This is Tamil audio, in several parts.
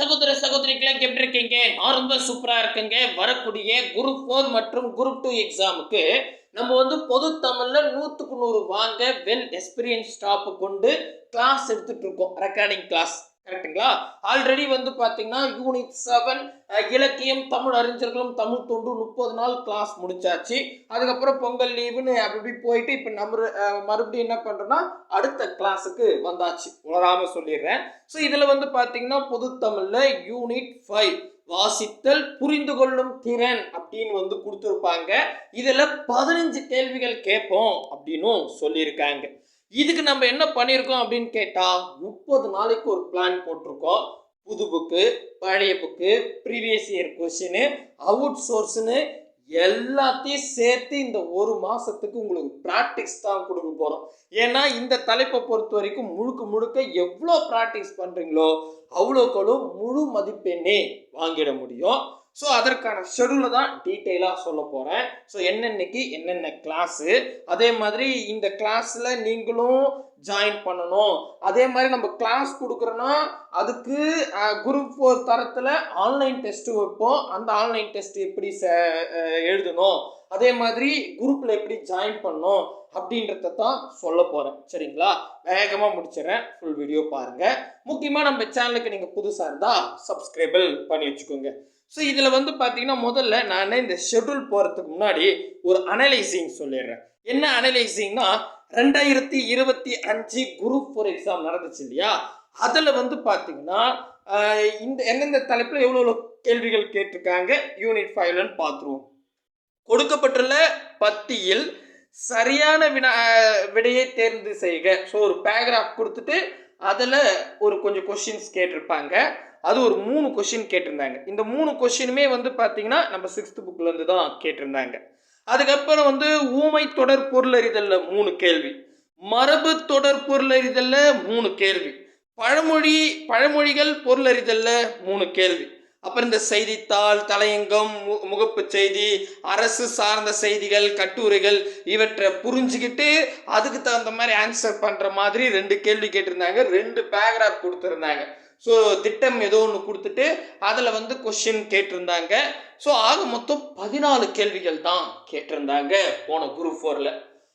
சகோதர சகோதரிகளை எப்படி இருக்கீங்க? நான் ரொம்ப சூப்பரா இருக்குங்க. வரக்கூடிய குரூப் ஃபோர் மற்றும் குரூப் டூ எக்ஸாமுக்கு நம்ம வந்து பொது தமிழ்ல நூற்றுக்கு நூறு வாங்க வெல் எக்ஸ்பீரியன்ஸ் ஸ்டாஃப் கொண்டு கிளாஸ் எடுத்துட்டு இருக்கோம். ரெக்கார்டிங் கிளாஸ் கரெக்ட்டுங்களா ஆல்ரெடி வந்து பார்த்தீங்கன்னா யூனிட் செவன் இலக்கியம் தமிழ் அறிஞர்களும் தமிழ் தொண்டு முப்பது நாள் கிளாஸ் முடிச்சாச்சு. அதுக்கப்புறம் பொங்கல் லீவுன்னு அப்படி போயிட்டு இப்போ நம்ம மறுபடியும் என்ன பண்ணுறோன்னா அடுத்த கிளாஸுக்கு வந்தாச்சு. உணராமல் சொல்லிடுறேன். ஸோ இதில் வந்து பார்த்தீங்கன்னா பொது தமிழில் யூனிட் ஃபைவ் வாசித்தல் புரிந்து கொள்ளும் திறன் அப்படின்னு வந்து கொடுத்துருப்பாங்க. இதில் பதினஞ்சு கேள்விகள் கேட்போம் அப்படின்னும் சொல்லியிருக்காங்க. இதுக்கு நம்ம என்ன பண்ணியிருக்கோம் அப்படின்னு கேட்டால் முப்பது நாளைக்கு ஒரு பிளான் போட்டிருக்கோம். புது புக்கு பழைய புக்கு ப்ரீவியஸ் இயர் கொஷினு அவுட் சோர்ஸ்னு எல்லாத்தையும் சேர்த்து இந்த ஒரு மாதத்துக்கு உங்களுக்கு ப்ராக்டிஸ் தான் கொடுக்க போகிறோம் ஏன்னா இந்த தலைப்பை பொறுத்த வரைக்கும் முழுக்க முழுக்க எவ்வளோ ப்ராக்டிஸ் பண்ணுறீங்களோ அவ்வளோக்களும் முழு மதிப்பெண்ணே வாங்கிட முடியும். ஸோ அதற்கான ஷெடியூலை தான் டீட்டெயிலாக சொல்ல போகிறேன் ஸோ என்னென்னைக்கு என்னென்ன கிளாஸு அதே மாதிரி இந்த கிளாஸில் நீங்களும் ஜாயின் பண்ணணும். அதே மாதிரி நம்ம கிளாஸ் கொடுக்குறோன்னா அதுக்கு குரூப் ஃபோர் தரத்தில் ஆன்லைன் டெஸ்ட்டு வைப்போம். அந்த ஆன்லைன் டெஸ்ட் எப்படி ச எழுதணும்? அதே மாதிரி குரூப்பில் எப்படி ஜாயின் பண்ணணும் அப்படின்றத தான் சொல்ல போகிறேன் சரிங்களா? வேகமாக முடிச்சிடுறேன். ஃபுல் வீடியோ பாருங்கள் முக்கியமாக நம்ம சேனலுக்கு நீங்கள் புதுசாக இருந்தால் சப்ஸ்கிரைபிள் பண்ணி வச்சுக்கோங்க. ஸோ இதில் வந்து பார்த்தீங்கன்னா முதல்ல நான் இந்த ஷெட்யூல் போகிறதுக்கு முன்னாடி ஒரு அனலைசிங் சொல்லிடுறேன். என்ன அனலைசிங்னா ரெண்டாயிரத்தி இருபத்தி அஞ்சு குரூப் ஃபோர் எக்ஸாம் நடந்துச்சு இல்லையா? அதில் வந்து பார்த்தீங்கன்னா இந்த எந்தெந்த தலைப்பில் எவ்வளோ எவ்வளோ கேள்விகள் கேட்டிருக்காங்க? யூனிட் ஃபைவ்லன்னு பார்த்துருவோம் கொடுக்கப்பட்டுள்ள பத்தியில் சரியான வினா விடையை தேர்ந்து செய்க. ஸோ ஒரு பேராகிராஃப் கொடுத்துட்டு அதில் ஒரு கொஞ்சம் கொஷின்ஸ் கேட்டிருப்பாங்க. அது ஒரு மூணு கொஷின் கேட்டிருந்தாங்க. இந்த மூணு கொஷினுமே வந்து பார்த்தீங்கன்னா நம்ம சிக்ஸ்த் புக்லேருந்து தான் கேட்டிருந்தாங்க. அதுக்கப்புறம் வந்து ஊமை தொடர் பொருளறிதலில் மூணு கேள்வி. மரபு தொடர் பொருளறிதலில் மூணு கேள்வி. பழமொழி பழமொழிகள் பொருளறிதலில் மூணு கேள்வி. அப்புறம் இந்த செய்தித்தாள் தலையங்கம் மு- செய்தி அரசு சார்ந்த செய்திகள் கட்டுரைகள் இவற்றை புரிஞ்சுக்கிட்டு அதுக்கு தகுந்த மாதிரி ஆன்சர் பண்ணுற மாதிரி ரெண்டு கேள்வி கேட்டிருந்தாங்க. ரெண்டு பேராகிராஃப் கொடுத்துருந்தாங்க. ஸோ திட்டம் ஏதோ ஒன்று கொடுத்துட்டு அதில் வந்து கொஷின் கேட்டிருந்தாங்க. ஸோ ஆக மொத்தம் பதினாலு கேள்விகள் தான் கேட்டிருந்தாங்க போன குரூப் ஃபோரில்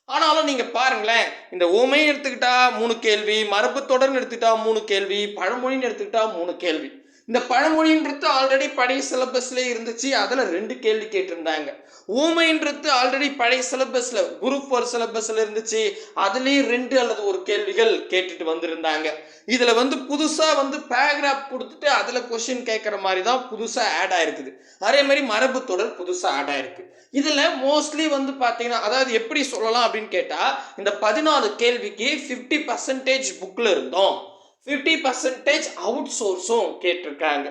ஆனாலும் நீங்கள் பாருங்களேன் இந்த ஊமை எடுத்துக்கிட்டா மூணு கேள்வி மரபு தொடர்னு எடுத்துக்கிட்டா மூணு கேள்வி பழமொழின்னு எடுத்துக்கிட்டா மூணு கேள்வி. இந்த பழமொழின்றது ஆல்ரெடி பழைய சிலபஸ்ல இருந்துச்சு. அதில் ரெண்டு கேள்வி கேட்டிருந்தாங்க. ஊமைன்றது ஆல்ரெடி பழைய சிலபஸ்ல குரூப் ஃபோர் சிலபஸ்ல இருந்துச்சு. அதுலேயும் ரெண்டு அல்லது ஒரு கேள்விகள் கேட்டுட்டு வந்திருந்தாங்க. இதில் வந்து புதுசாக வந்து பேராகிராஃப் கொடுத்துட்டு அதில் கொஷின் கேட்குற மாதிரி தான் புதுசாக ஆட் ஆயிருக்குது. அதே மாதிரி மரபு தொடர் புதுசாக ஆட் ஆயிருக்கு. இதில் மோஸ்ட்லி வந்து பார்த்தீங்கன்னா அதாவது எப்படி சொல்லலாம் அப்படின்னு கேட்டால் இந்த பதினாலு கேள்விக்கு ஃபிஃப்டி பர்சன்டேஜ் புக்கில் இருந்தோம். ஃபிஃப்டி பர்சன்டேஜ் அவுட் சோர்ஸும் கேட்டிருக்காங்க.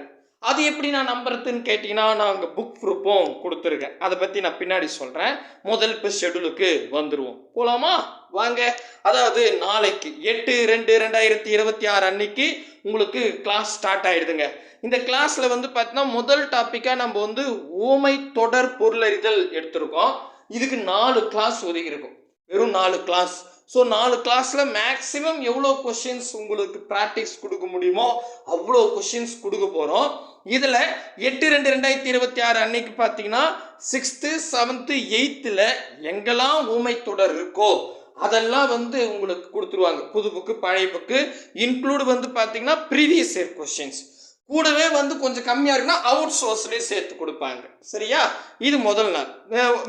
அது எப்படி நான் நம்புறதுன்னு கேட்டிங்கன்னா நான் அங்கே புக் ப்ரூப்பும் கொடுத்துருக்கேன். அதை பற்றி நான் பின்னாடி சொல்கிறேன் முதல் இப்போ ஷெடியூலுக்கு வந்துடுவோம் போகலாமா வாங்க. அதாவது நாளைக்கு எட்டு ரெண்டு ரெண்டாயிரத்தி இருபத்தி ஆறு அன்னைக்கு உங்களுக்கு கிளாஸ் ஸ்டார்ட் ஆகிடுதுங்க இந்த கிளாஸில் வந்து பார்த்தீங்கன்னா முதல் டாப்பிக்காக நம்ம வந்து ஊமை தொடர் பொருளறிதல் எடுத்திருக்கோம். இதுக்கு நாலு கிளாஸ் ஒதுக்கி இருக்கும் வெறும் நாலு கிளாஸ் ஸோ நாலு கிளாஸில் மேக்ஸிமம் எவ்வளோ கொஷின்ஸ் உங்களுக்கு ப்ராக்டிஸ் கொடுக்க முடியுமோ அவ்வளோ கொஷின்ஸ் கொடுக்க போகிறோம் இதில் எட்டு ரெண்டு ரெண்டாயிரத்தி இருபத்தி ஆறு அன்னைக்கு பார்த்தீங்கன்னா சிக்ஸ்த்து செவன்த்து எயித்தில் எங்கெல்லாம் ஊமை தொடர் இருக்கோ அதெல்லாம் வந்து உங்களுக்கு கொடுத்துருவாங்க. புது புக்கு பழைய புக்கு இன்க்ளூடு வந்து பார்த்தீங்கன்னா ப்ரீவியஸ் இயர் கொஷின்ஸ் கூடவே வந்து கொஞ்சம் கம்மியாக இருக்குன்னா அவுட் சோர்ஸ்லேயே சேர்த்து கொடுப்பாங்க. சரியா? இது முதல் நாள்.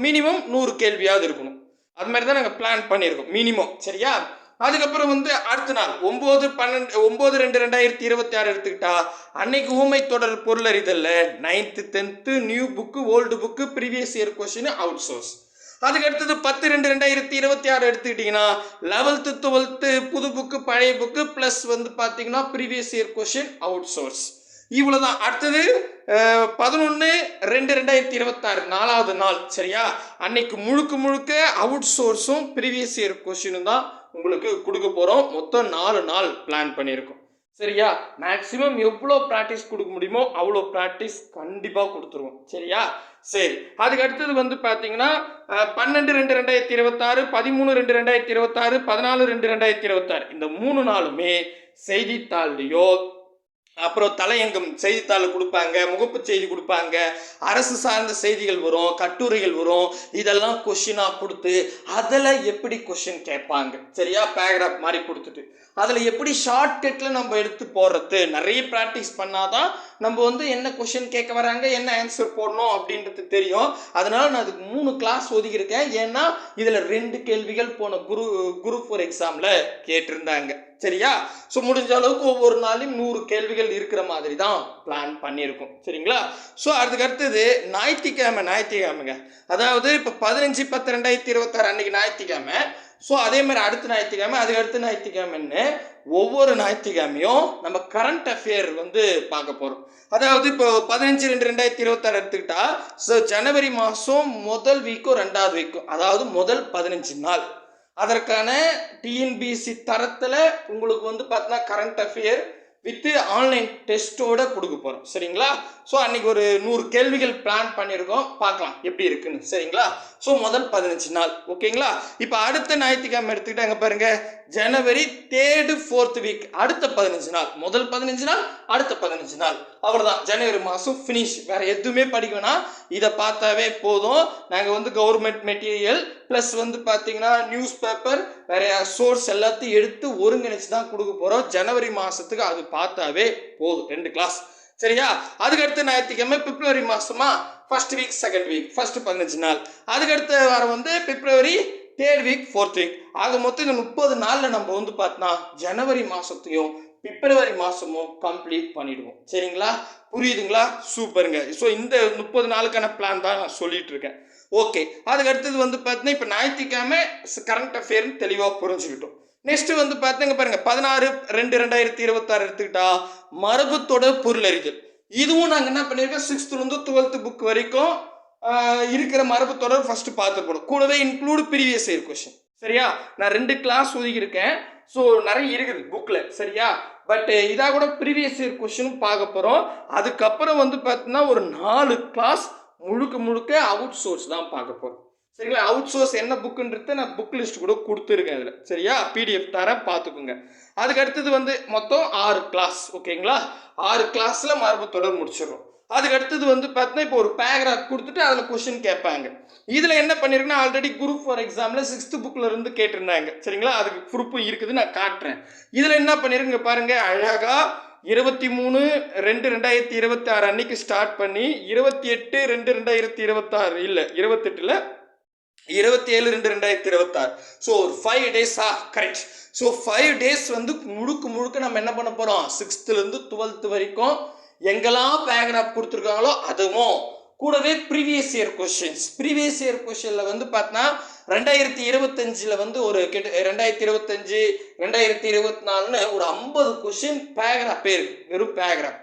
மினிமம் நூறு கேள்வியாவது இருக்கணும். அது மாதிரி தான் நாங்கள் பிளான் பண்ணியிருக்கோம் மினிமம் சரியா? அதுக்கப்புறம் வந்து அடுத்த நாள் ஒம்பது பன்னெண்டு ஒம்பது ரெண்டு ரெண்டாயிரத்தி இருபத்தி ஆறு எடுத்துக்கிட்டா அன்னைக்கு ஊமை தொடர் பொருளறிதல்ல ninth tenth new book old book previous year question outsource அதுக்கு அடுத்தது பத்து ரெண்டு ரெண்டாயிரத்தி இருபத்தி ஆறு எடுத்துக்கிட்டிங்கன்னா லெவல்த்து டுவெல்த்து புது புக்கு பழைய புக்கு ப்ளஸ் வந்து பார்த்தீங்கன்னா previous year question out source இவ்வளோதான் அடுத்தது பதினொன்று ரெண்டு ரெண்டாயிரத்தி இருபத்தாறு நாலாவது நாள் சரியா? அன்னைக்கு முழுக்க முழுக்க அவுட் சோர்ஸும் ப்ரீவியஸ் இயர் கொஷினும் தான் உங்களுக்கு கொடுக்க போகிறோம் மொத்தம் நாலு நாள் பிளான் பண்ணியிருக்கோம். சரியா? மேக்ஸிமம் எவ்வளோ ப்ராக்டிஸ் கொடுக்க முடியுமோ அவ்வளோ ப்ராக்டிஸ் கண்டிப்பாக கொடுத்துருவோம். சரியா? சரி. அதுக்கு அடுத்தது வந்து பார்த்தீங்கன்னா பன்னெண்டு ரெண்டு ரெண்டாயிரத்தி இருபத்தாறு பதிமூணு ரெண்டு ரெண்டாயிரத்தி இருபத்தாறு பதினாலு ரெண்டு ரெண்டாயிரத்தி இருபத்தாறு. இந்த மூணு நாளுமே செய்தித்தாள்லையோ அப்புறம் தலையங்கம் செய்தித்தாள் கொடுப்பாங்க முகப்பு செய்தி கொடுப்பாங்க. அரசு சார்ந்த செய்திகள் வரும் கட்டுரைகள் வரும். இதெல்லாம் கொஷினாக கொடுத்து அதில் எப்படி கொஷின் கேட்பாங்க? சரியா? பேராகிராஃப் மாதிரி கொடுத்துட்டு. அதில் எப்படி ஷார்ட்கட்டில் நம்ம எடுத்து போடுறது? நிறைய ப்ராக்டிஸ் பண்ணாதான் நம்ம வந்து என்ன கொஷின் கேட்க வராங்க என்ன ஆன்சர் போடணும் அப்படின்றது தெரியும். அதனால் நான் அதுக்கு மூணு கிளாஸ் ஒதுக்கியிருக்கேன். ஏன்னா இதில் ரெண்டு கேள்விகள் போன குரு குரூப் ஃபோர் எக்ஸாமில் கேட்டிருந்தாங்க. சரியா? ஸோ முடிஞ்ச அளவுக்கு ஒவ்வொரு நாளையும் நூறு கேள்விகள் இருக்கிற மாதிரி தான் பிளான் பண்ணியிருக்கோம். சரிங்களா? ஸோ அதுக்கு அடுத்தது ஞாயிற்றுக்கிழமை ஞாயிற்றுக்கிழமைங்க. அதாவது இப்போ பதினஞ்சு பத்து ரெண்டாயிரத்தி இருபத்தாறு அன்னைக்கு ஞாயிற்றுக்கிழமை. ஸோ அதே மாதிரி அடுத்த ஞாயிற்றுக்கிழமை அதுக்கு அடுத்த ஞாயிற்றுக்கிழமைன்னு ஒவ்வொரு ஞாயிற்றுக்கிழமையும் நம்ம கரண்ட் அஃபேர் வந்து பார்க்க போகிறோம் அதாவது இப்போ பதினஞ்சு ரெண்டு ரெண்டாயிரத்தி இருபத்தாறு எடுத்துக்கிட்டா ஸோ ஜனவரி மாதம் முதல் வீக்கும் ரெண்டாவது வீக்கும் அதாவது முதல் பதினஞ்சு நாள். அதற்கான டிஎன்பிஎஸ்சி தரத்தில் உங்களுக்கு வந்து பார்த்தீங்கன்னா கரண்ட் அஃபேர் வித்து ஆன்லைன் டெஸ்ட்டோட கொடுக்க போகிறோம் சரிங்களா? ஸோ அன்னைக்கு ஒரு நூறு கேள்விகள் பிளான் பண்ணியிருக்கோம். பார்க்கலாம் எப்படி இருக்குன்னு. சரிங்களா? ஸோ முதல் பதினஞ்சு நாள். ஓகேங்களா? இப்போ அடுத்த ஞாயிற்றுக்கிழமை எடுத்துக்கிட்டாங்க பாருங்கள் ஜனவரி தேர்டு ஃபோர்த் வீக் அடுத்த பதினஞ்சு நாள். முதல் பதினஞ்சு நாள் அடுத்த பதினஞ்சு நாள். அவ்வளோதான் ஜனவரி மாதம் ஃபினிஷ் வேறு எதுவுமே படிக்க வேணாம். இதை பார்த்தாவே போதும். நாங்கள் வந்து கவர்மெண்ட் மெட்டீரியல் ப்ளஸ் வந்து பார்த்தீங்கன்னா நியூஸ் பேப்பர் வேறு சோர்ஸ் எல்லாத்தையும் எடுத்து ஒருங்கிணைச்சு தான் கொடுக்க போகிறோம் ஜனவரி மாதத்துக்கு அது பார்த்தாவே போதும். ரெண்டு கிளாஸ் சரியா? அதுக்கடுத்து ஞாயிற்றுக்கிழமை பிப்ரவரி மாதமா first week second week first பதினஞ்சு நாள். அதுக்கடுத்த வாரம் வந்து February third week fourth week ஆக மொத்தம் இந்த முப்பது நாளில் நம்ம வந்து பார்த்தோன்னா ஜனவரி மாதத்தையும் பிப்ரவரி மாதமும் கம்ப்ளீட் பண்ணிடுவோம். சரிங்களா? புரியுதுங்களா? சூப்பருங்க. ஸோ இந்த முப்பது நாளுக்கான பிளான் தான் நான் சொல்லிட்டு இருக்கேன். ஓகே அதுக்கு அடுத்தது வந்து பார்த்தீங்கன்னா இப்போ ஞாயிற்றுக்கிழமை கரண்ட் அஃபேர்னு தெளிவாக புரிஞ்சுக்கிட்டோம். நெக்ஸ்ட் வந்து பார்த்தீங்க பாருங்க பதினாறு ரெண்டு ரெண்டாயிரத்தி இருபத்தாறு எடுத்துக்கிட்டா மரபுத்தோட பொருள் பொருளறிதல். இதுவும் நாங்கள் என்ன பண்ணியிருக்கோம் சிக்ஸ்த்துலேருந்து டுவெல்த்து புக் வரைக்கும் இருக்கிற மரபு தொடர் ஃபஸ்ட்டு பார்த்துருக்கணும். கூடவே இன்க்ளூடு ப்ரீவியஸ் இயர் கொஷின் சரியா? நான் ரெண்டு கிளாஸ் ஒதுக்கியிருக்கேன். ஸோ நிறைய இருக்குது புக்கில் சரியா? பட் இதாக கூட ப்ரீவியஸ் இயர் கொஷினும் பார்க்க போகிறோம் அதுக்கப்புறம் வந்து பார்த்தீங்கன்னா ஒரு நாலு கிளாஸ் முழுக்க முழுக்க அவுட் சோர்ஸ் தான் பார்க்க போகிறோம் சரிங்களா? அவுட் சோர்ஸ் என்ன புக்குன்றது நான் புக் லிஸ்ட் கூட கொடுத்துருக்கேன் அதில் சரியா? பிடிஎஃப் தரேன் பார்த்துக்குங்க. அதுக்கு அடுத்தது வந்து மொத்தம் ஆறு கிளாஸ் ஓகேங்களா ஆறு கிளாஸில் மரபு தொடர் முடிச்சிடுறோம். அதுக்கு அடுத்தது வந்து பார்த்தீங்கன்னா இப்போ ஒரு பேராகிராஃப் கொடுத்துட்டு அதில் கொஷின் கேட்பாங்க. இதில் என்ன பண்ணியிருக்குன்னா ஆல்ரெடி குரூப் ஃபார் எக்ஸாமில் சிக்ஸ்த்து புக்கில் இருந்து கேட்டிருந்தாங்க. சரிங்களா? அதுக்கு குரூப்பும் இருக்குது நான் காட்டுறேன். இதில் என்ன பண்ணிருங்க பாருங்கள் அழகாக இருபத்தி மூணு ரெண்டு ரெண்டாயிரத்தி இருபத்தி ஆறு அன்னைக்கு ஸ்டார்ட் பண்ணி இருபத்தி எட்டு ரெண்டு ரெண்டாயிரத்தி இருபத்தாறு இல்லை இருபத்தெட்டில் இருபத்தி ஏழு ரெண்டு ரெண்டாயிரத்தி இருபத்தாறு. ஸோ ஒரு ஃபைவ் டேஸா கரெக்ட் ஸோ ஃபைவ் டேஸ் வந்து முழுக்க முழுக்க நம்ம என்ன பண்ண போகிறோம் சிக்ஸ்த்துலேருந்து டுவெல்த்து வரைக்கும் எங்கெல்லாம் பேக்ராஃப் கொடுத்துருக்காங்களோ அதுவும். கூடவே previous year questions previous year கொஷினில் வந்து பார்த்தீங்கன்னா ரெண்டாயிரத்தி இருபத்தஞ்சில் வந்து ஒரு கிட்ட ரெண்டாயிரத்தி இருபத்தஞ்சு ரெண்டாயிரத்தி இருபத்தி நாலுன்னு ஒரு ஐம்பது கொஷின் பேக்ராஃப் இருக்கு. வெறும் பேக்ராஃப்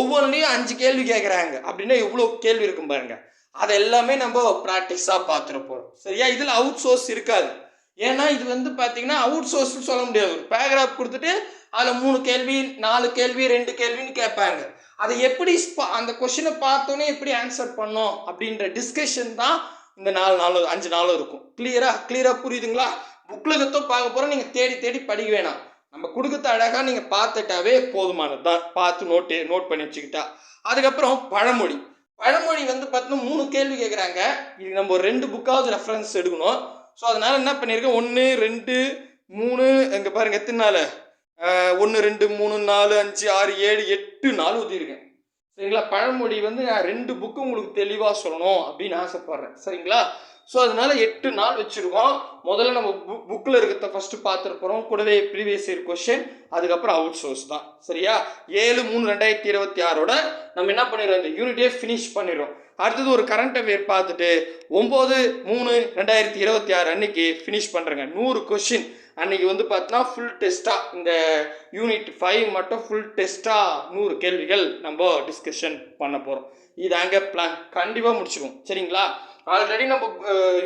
ஒவ்வொன்றையும் அஞ்சு கேள்வி கேட்குறாங்க அப்படின்னா எவ்வளோ கேள்வி இருக்கும் பாருங்க. அதை எல்லாமே நம்ம ப்ராக்டிஸாக பார்த்துருப்போம் போகிறோம் சரியா? இதில் அவுட் சோர்ஸ் இருக்காது. ஏன்னா இது வந்து பார்த்தீங்கன்னா அவுட் சோர்ஸ்னு சொல்ல முடியாது. ஒரு பேராகிராஃப் கொடுத்துட்டு அதில் மூணு கேள்வி நாலு கேள்வி ரெண்டு கேள்வின்னு கேட்பாங்க அதை எப்படி அந்த கொஷினை பார்த்தோன்னே எப்படி ஆன்சர் பண்ணோம் அப்படின்ற டிஸ்கஷன் தான் இந்த நாலு நாளும் அஞ்சு நாளும் இருக்கும். கிளியரா கிளியரா புரியுதுங்களா? புக்கில் பார்க்க போகிறோம் நீங்கள் தேடி தேடி படிக்க வேணாம். நம்ம கொடுக்கறது அழகாக நீங்கள் பார்த்துட்டாவே போதுமானது தான். பார்த்து நோட்டு நோட் பண்ணி வச்சுக்கிட்டா. அதுக்கப்புறம் பழமொழி. பழமொழி வந்து பார்த்தீங்கன்னா மூணு கேள்வி கேட்குறாங்க. இது நம்ம ஒரு ரெண்டு புக்காவது ரெஃபரன்ஸ் எடுக்கணும். ஸோ அதனால் என்ன பண்ணியிருக்கேன் ஒன்று ரெண்டு மூணு இங்கே பாருங்க எத்தனை நாள்? ஒன்று ரெண்டு மூணு நாலு அஞ்சு ஆறு ஏழு எட்டு நாள் ஊற்றிருக்கேன் சரிங்களா? பழமொழி வந்து நான் ரெண்டு புக்கு உங்களுக்கு தெளிவாக சொல்லணும் அப்படின்னு ஆசைப்பட்றேன். சரிங்களா? ஸோ அதனால எட்டு நாள் வச்சுருக்கோம். முதல்ல நம்ம புக் புக்கில் இருக்கிறத ஃபஸ்ட்டு பார்த்துருப்போம் கூடவே ப்ரீவியஸ் இயர் கொஷின் அதுக்கப்புறம் அவுட் சோர்ஸ் தான். சரியா? ஏழு மூணு ரெண்டாயிரத்தி இருபத்தி ஆறோட நம்ம என்ன பண்ணிடுறோம்? இந்த யூனிட்டே ஃபினிஷ் பண்ணிடுறோம். அடுத்தது ஒரு கரண்ட் அஃபேர் பார்த்துட்டு ஒம்பது மூணு ரெண்டாயிரத்தி இருபத்தி ஆறு அன்னைக்கு ஃபினிஷ் பண்ணுறேங்க நூறு கொஷின் அன்னைக்கு வந்து பார்த்தோன்னா ஃபுல் டெஸ்ட்டாக இந்த யூனிட் ஃபைவ் மட்டும் ஃபுல் டெஸ்ட்டாக நூறு கேள்விகள் நம்ம டிஸ்கஷன் பண்ண போகிறோம் இதாங்க பிளான் கண்டிப்பாக முடிச்சிடுவோம் சரிங்களா? ஆல்ரெடி நம்ம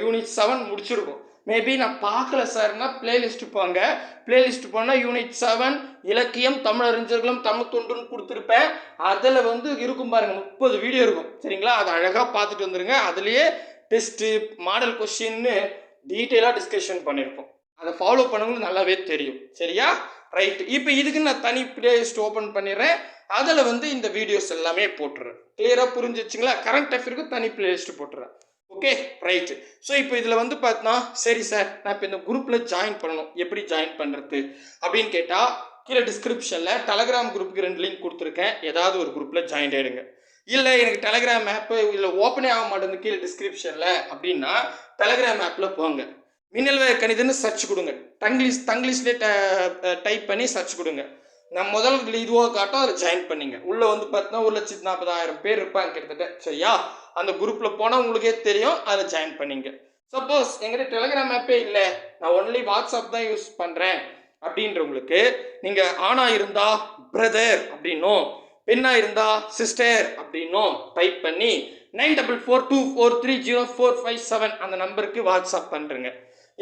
யூனிட் செவன் முடிச்சிருக்கோம். மேபி நான் பார்க்கல சார்னா பிளேலிஸ்ட் போங்க. பிளேலிஸ்ட் போனால் யூனிட் செவன் இலக்கியம் தமிழறிஞர்களும் தமிழ் தொண்டுன்னு கொடுத்துருப்பேன். அதில் வந்து இருக்கும் பாருங்க முப்பது வீடியோ இருக்கும். சரிங்களா? அதை அழகாக பார்த்துட்டு வந்துருங்க. அதுலேயே டெஸ்ட்டு மாடல் கொஷின்னு டீட்டெயிலாக டிஸ்கஷன் பண்ணியிருப்போம் அதை ஃபாலோ பண்ணவங்களுக்கு நல்லாவே தெரியும். சரியா? ரைட் இப்போ இதுக்கு நான் தனி பிளேலிஸ்ட் ஓப்பன் பண்ணிடுறேன். அதில் வந்து இந்த வீடியோஸ் எல்லாமே போட்டுறேன். கிளியராக புரிஞ்சிச்சுங்களா? கரண்ட் அஃபேருக்கு தனி பிளேலிஸ்ட் போட்டுறேன். ஓகே ரைட்டு ஸோ இப்போ இதில் வந்து பார்த்தோன்னா சரி சார் நான் இப்போ இந்த குரூப்பில் ஜாயின் பண்ணணும். எப்படி ஜாயின் பண்ணுறது அப்படின்னு கேட்டால் கீழே டிஸ்கிரிப்ஷனில் டெலகிராம் குரூப்புக்கு ரெண்டு லிங்க் கொடுத்துருக்கேன். ஏதாவது ஒரு குரூப்பில் ஜாயின் ஆகிடுங்க இல்லை எனக்கு டெலகிராம் ஆப்பு இல்லை ஓப்பனே ஆக மாட்டேங்குது கீழே டிஸ்கிரிப்ஷனில் அப்படின்னா டெலகிராம் ஆப்பில் போங்க. மின்னல் வேக கணிதன்னு சர்ச் கொடுங்க. தங்கிலீஷ் தங்கிலீஷ்லேயே டைப் பண்ணி சர்ச் கொடுங்க. நான் முதல் இதுவாக காட்டும் அதில் ஜாயின் பண்ணிங்க. உள்ளே வந்து பார்த்தீங்கன்னா ஒரு லட்சத்து நாற்பதாயிரம் பேர் இருப்பாங்க கிட்டத்தட்ட. சரியா? அந்த குரூப்பில் போனால் உங்களுக்கே தெரியும் அதில் ஜாயின் பண்ணிங்க. சப்போஸ் எங்கிட்ட டெலகிராம் ஆப்பே இல்லை. நான் ஒன்லி வாட்ஸ்அப் தான் யூஸ் பண்ணுறேன் அப்படின்றவங்களுக்கு நீங்கள் ஆணாக இருந்தால் பிரதர் அப்படின்னும். பெண்ணாக இருந்தால் சிஸ்டர் அப்படின்னும் டைப் பண்ணி nine double four two four three zero four five seven அந்த நம்பருக்கு வாட்ஸ்அப் பண்ணுறேங்க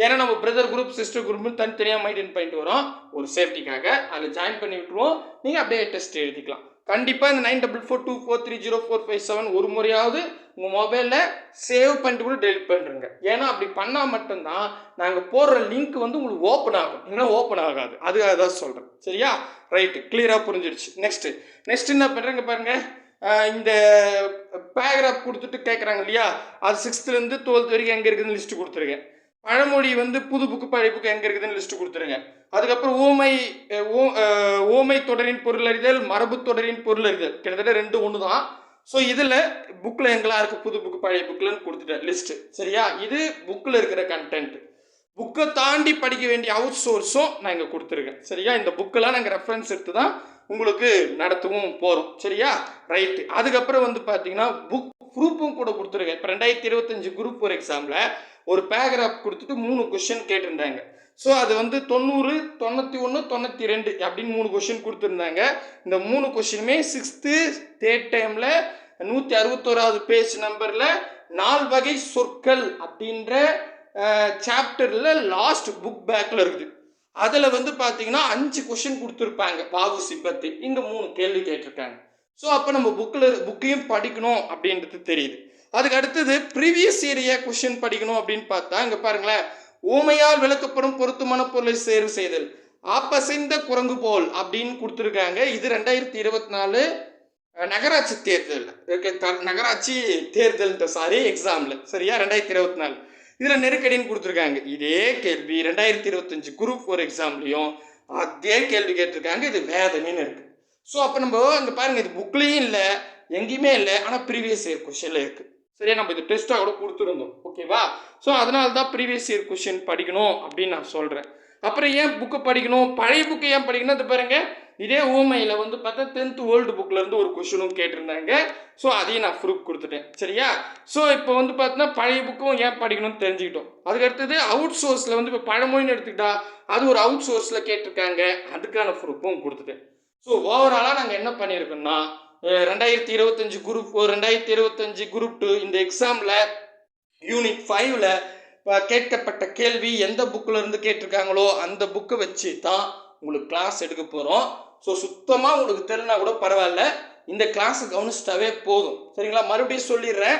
ஏன்னா நம்ம பிரதர் குரூப் சிஸ்டர் குரூப்னு தனித்தனியாக மெயின்டைன் பண்ணிட்டு வரோம். ஒரு சேஃப்டிக்காக அதில் ஜாயின் பண்ணி விட்டுருவோம். நீங்கள் அப்படியே டெஸ்ட் எழுதிக்கலாம். கண்டிப்பாக இந்த nine double four two four three zero four five seven ஒரு முறையாவது உங்கள் மொபைலில் சேவ் பண்ணிட்டு கூட டெலிட் பண்ணுறங்க ஏன்னா அப்படி பண்ணால் மட்டும்தான் நாங்கள் போடுற லிங்க் வந்து உங்களுக்கு ஓப்பன் ஆகும். இல்லைன்னா ஓப்பன் ஆகாது. அதுக்காக தான் சொல்கிறேன் சரியா? ரைட்டு கிளியராக புரிஞ்சிடுச்சு நெக்ஸ்ட்டு நெக்ஸ்ட் என்ன பண்ணுறேங்க பாருங்கள் இந்த பேராகிராஃப் கொடுத்துட்டு கேட்குறாங்க இல்லையா? அது சிக்ஸ்த்துலேருந்து டுவெல்த் வரைக்கும் எங்கே இருக்குதுன்னு லிஸ்ட்டு கொடுத்துருக்கேன். பழமொழி வந்து புது புக்கு பழைய புக்கு எங்கே இருக்குதுன்னு லிஸ்ட்டு கொடுத்துருங்க. அதுக்கப்புறம் ஓமை ஓ ஓமை தொடரின் பொருள் அறிதல் மரபு தொடரின் பொருள் அறிதல். கிட்டத்தட்ட ரெண்டு ஒன்று தான். ஸோ இதில் புக்கில் எங்கெல்லாம் இருக்குது புது புக்கு பழைய புக்கில்னு கொடுத்துட்டேன் லிஸ்ட்டு சரியா? இது புக்கில் இருக்கிற கண்டென்ட் புக்கை தாண்டி படிக்க வேண்டிய அவுட் சோர்ஸும் நான் இங்கே கொடுத்துருக்கேன். சரியா? இந்த புக்கெல்லாம் நாங்கள் ரெஃபரன்ஸ் எடுத்து தான் உங்களுக்கு நடத்தவும் போகிறோம் சரியா? ரைட்டு அதுக்கப்புறம் வந்து பார்த்தீங்கன்னா புக் குரூப்பும் கூட கொடுத்துருக்கேன். இப்போ ரெண்டாயிரத்தி இருபத்தஞ்சு குரூப் ஒரு எக்ஸாமில் ஒரு பேராகிராஃப் கொடுத்துட்டு மூணு கொஷின் கேட்டிருந்தாங்க. ஸோ அது வந்து தொண்ணூறு தொண்ணூற்றி ஒன்று தொண்ணூற்றி ரெண்டு அப்படின்னு மூணு கொஷின் கொடுத்துருந்தாங்க. இந்த மூணு கொஷினுமே சிக்ஸ்த்து தேர்ட் டைமில் நூற்றி அறுபத்தோராவது பேஜ் நம்பரில் நால் வகை சொற்கள் அப்படின்ற சாப்டரில் லாஸ்ட் புக் பேக்கில் இருக்குது. அதில் வந்து பார்த்தீங்கன்னா அஞ்சு கொஷின் கொடுத்துருப்பாங்க. பாபு சிப்பத்தி. இங்கே மூணு கேள்வி கேட்டிருக்காங்க. ஸோ அப்போ நம்ம புக்கில் புக்கையும் படிக்கணும் அப்படின்றது தெரியுது. அதுக்கு அடுத்தது ப்ரீவியஸ் ஏரியா கொஷின் படிக்கணும் அப்படின்னு பார்த்தா இங்கே பாருங்களேன். ஊமையால் விளக்கப்படும் பொருத்தமான பொருளை தேர்வு செய்தல். ஆப்பசைந்த குரங்கு போல் அப்படின்னு கொடுத்துருக்காங்க. இது ரெண்டாயிரத்தி இருபத்தி நாலு நகராட்சி தேர்தல். த- நகராட்சி தேர்தல் சாரி எக்ஸாமில் சரியா? ரெண்டாயிரத்தி இருபத்தி நாலு இதில் நெருக்கடின்னு கொடுத்துருக்காங்க. இதே கேள்வி ரெண்டாயிரத்தி இருபத்தஞ்சு குரூப் ஒரு எக்ஸாம்லேயும் அதே கேள்வி கேட்டிருக்காங்க. இது வேதனைன்னு இருக்குது ஸோ அப்போ நம்ம இங்கே பாருங்கள் இது புக்லேயும் இல்லை எங்கேயுமே இல்லை ஆனால் ப்ரீவியஸ் இயர் கொஷனில் இருக்குது சரியா? நம்ம இது டெஸ்ட்டாக கூட கொடுத்துருந்தோம். ஓகேவா ஸோ அதனால தான் ப்ரீவியஸ் இயர் கொஷின் படிக்கணும் அப்படின்னு நான் சொல்கிறேன் அப்புறம் ஏன் புக்கு படிக்கணும்? பழைய புக்கு ஏன் படிக்கணும்? அது பாருங்க இதே ஊமையில் வந்து பார்த்தா டென்த் ஓல்டு புக்லேருந்து ஒரு கொஷினும் கேட்டிருந்தாங்க. ஸோ அதையும் நான் ப்ரூஃப் கொடுத்துட்டேன். சரியா? ஸோ இப்போ வந்து பார்த்தீங்கன்னா பழைய புக்கும் ஏன் படிக்கணும்னு தெரிஞ்சுக்கிட்டோம். அதுக்கு அடுத்தது அவுட் சோர்ஸில் வந்து இப்போ பழமொழின்னு எடுத்துக்கிட்டா அது ஒரு அவுட் சோர்ஸில் கேட்டிருக்காங்க. அதுக்கான ப்ரூஃபும் கொடுத்துட்டேன். ஸோ ஓவராலாக நாங்கள் என்ன பண்ணியிருக்கோம்னா ரெண்டாயிரத்தி இருபத்தஞ்சு குரூப் ரெண்டாயிரத்தி இருபத்தஞ்சு குரூப் டூ இந்த எக்ஸாமில் யூனிட் ஃபைவ்ல கேட்கப்பட்ட கேள்வி எந்த புக்கில் இருந்து கேட்டிருக்காங்களோ அந்த புக்கை வச்சு தான் உங்களுக்கு கிளாஸ் எடுக்க போகிறோம் ஸோ சுத்தமாக உங்களுக்கு தெரிலனா கூட பரவாயில்ல. இந்த கிளாஸை கவனிச்சிட்டாவே போதும். சரிங்களா? மறுபடியும் சொல்லிடுறேன்.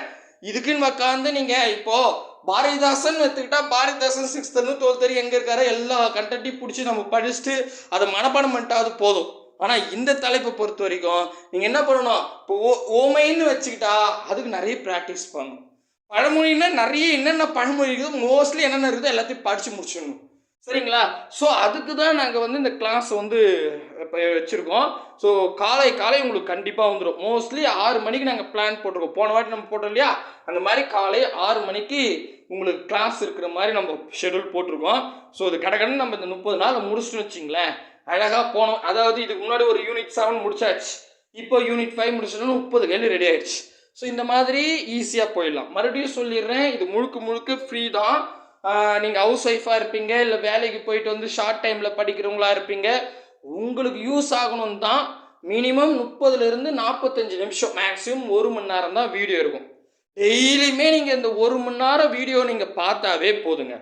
இதுக்குன்னு உட்காந்து நீங்கள் இப்போது பாரதிதாசன் எடுத்துக்கிட்டா பாரதிதாசன் சிக்ஸ்த்லேருந்து டுவெல்த் வரைக்கும் எங்கே இருக்காரோ எல்லா கண்டென்ட்டையும் பிடிச்சி நம்ம படிச்சுட்டு அதை மனப்பாடம் பண்ணிட்டாவது போதும். ஆனால் இந்த தலைப்பை பொறுத்த வரைக்கும் நீங்கள் என்ன பண்ணணும்? இப்போ ஓ ஓமைன்னு வச்சுக்கிட்டா அதுக்கு நிறைய ப்ராக்டிஸ் பண்ணணும். பழமொழின்னா நிறைய என்னென்ன பழமொழி இருக்குது மோஸ்ட்லி என்னென்ன இருக்குதோ எல்லாத்தையும் படித்து முடிச்சிடணும். சரிங்களா? ஸோ அதுக்கு தான் நாங்கள் வந்து இந்த கிளாஸ் வந்து இப்போ வச்சுருக்கோம். ஸோ காலை காலை உங்களுக்கு கண்டிப்பாக வந்துடும் மோஸ்ட்லி ஆறு மணிக்கு நாங்கள் பிளான் போட்டிருக்கோம். போன வாட்டி நம்ம போட்டோம் இல்லையா? அந்த மாதிரி காலை ஆறு மணிக்கு உங்களுக்கு கிளாஸ் இருக்கிற மாதிரி நம்ம ஷெடியூல் போட்டிருக்கோம். ஸோ இது கடகடன்னு நம்ம இந்த முப்பது நாள் முடிச்சிட்டோம்னு வச்சிங்களேன். அழகாக போனோம். அதாவது இதுக்கு முன்னாடி ஒரு யூனிட் செவன் முடிச்சாச்சு. இப்போ யூனிட் ஃபைவ் முடிச்சிட்டோம்னா முப்பது கேள்வி ரெடி ஆயிடுச்சு. ஸோ இந்த மாதிரி ஈஸியாக போயிடலாம். மறுபடியும் சொல்லிடுறேன். இது முழுக்க முழுக்க ஃப்ரீ தான். நீங்கள் ஹவுஸ் ஒய்ஃபாக இருப்பீங்க இல்லை வேலைக்கு போயிட்டு வந்து ஷார்ட் டைமில் படிக்கிறவங்களா இருப்பீங்க உங்களுக்கு யூஸ் ஆகணும் தான் மினிமம் முப்பதுலேருந்து நாற்பத்தஞ்சு நிமிஷம் மேக்ஸிமம் ஒரு மணி நேரம் தான் வீடியோ இருக்கும். டெய்லியுமே நீங்கள் இந்த ஒரு மணி நேரம் வீடியோ நீங்கள் பார்த்தாவே போதுங்க.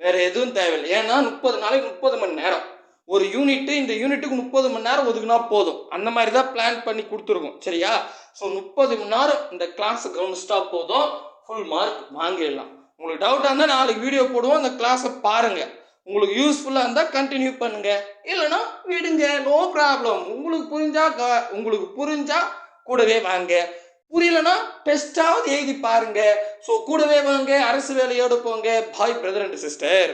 வேறு எதுவும் தேவையில்லை. ஏன்னா முப்பது நாளைக்கு முப்பது மணி நேரம். ஒரு யூனிட்டு இந்த யூனிட்டுக்கு முப்பது மணி நேரம் ஒதுக்குனா போதும். அந்த மாதிரி தான் பிளான் பண்ணி கொடுத்துருக்கோம். சரியா? ஸோ முப்பது மணி நேரம் இந்த கிளாஸை கவனிச்சிட்டா போதும். ஃபுல் மார்க் வாங்கிடலாம். உங்களுக்கு டவுட்டாக இருந்தால் நாளைக்கு வீடியோ போடுவோம். அந்த கிளாஸை பாருங்கள் உங்களுக்கு யூஸ்ஃபுல்லாக இருந்தால் கண்டினியூ பண்ணுங்கள் இல்லைனா விடுங்க. நோ ப்ராப்ளம் உங்களுக்கு புரிஞ்சால் க உங்களுக்கு புரிஞ்சால் கூடவே வாங்க. புரியலன்னா டெஸ்ட்டாவது எழுதி பாருங்கள் ஸோ கூடவே வாங்க. அரசு வேலையோடு போங்க. பாய் பிரதர் அண்ட் சிஸ்டர்